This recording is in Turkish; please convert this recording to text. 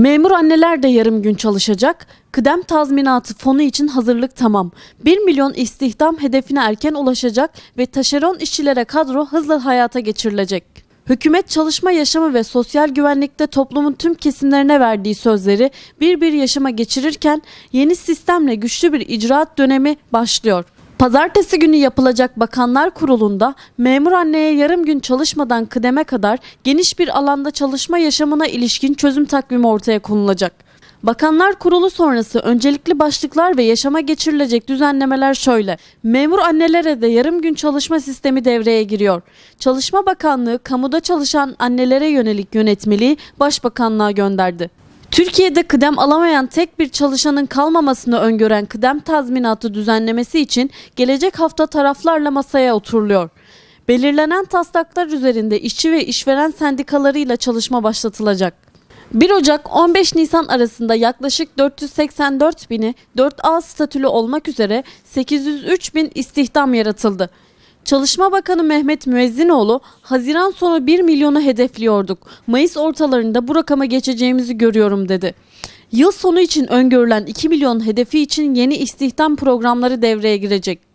Memur anneler de yarım gün çalışacak. Kıdem tazminatı fonu için hazırlık tamam. 1 milyon istihdam hedefine erken ulaşacak ve taşeron işçilere kadro hızla hayata geçirilecek. Hükümet çalışma yaşamı ve sosyal güvenlikte toplumun tüm kesimlerine verdiği sözleri bir bir yaşama geçirirken yeni sistemle güçlü bir icraat dönemi başlıyor. Pazartesi günü yapılacak Bakanlar Kurulu'nda memur anneye yarım gün çalışmadan kıdeme kadar geniş bir alanda çalışma yaşamına ilişkin çözüm takvimi ortaya konulacak. Bakanlar Kurulu sonrası öncelikli başlıklar ve yaşama geçirilecek düzenlemeler şöyle. Memur annelere de yarım gün çalışma sistemi devreye giriyor. Çalışma Bakanlığı kamuda çalışan annelere yönelik yönetmeliği Başbakanlığa gönderdi. Türkiye'de kıdem alamayan tek bir çalışanın kalmamasını öngören kıdem tazminatı düzenlemesi için gelecek hafta taraflarla masaya oturuluyor. Belirlenen taslaklar üzerinde işçi ve işveren sendikalarıyla çalışma başlatılacak. 1 Ocak 15 Nisan arasında yaklaşık 484 bini 4A statülü olmak üzere 803 bin istihdam yaratıldı. Çalışma Bakanı Mehmet Müezzinoğlu, Haziran sonu 1 milyonu hedefliyorduk. Mayıs ortalarında bu rakama geçeceğimizi görüyorum dedi. Yıl sonu için öngörülen 2 milyon hedefi için yeni istihdam programları devreye girecek.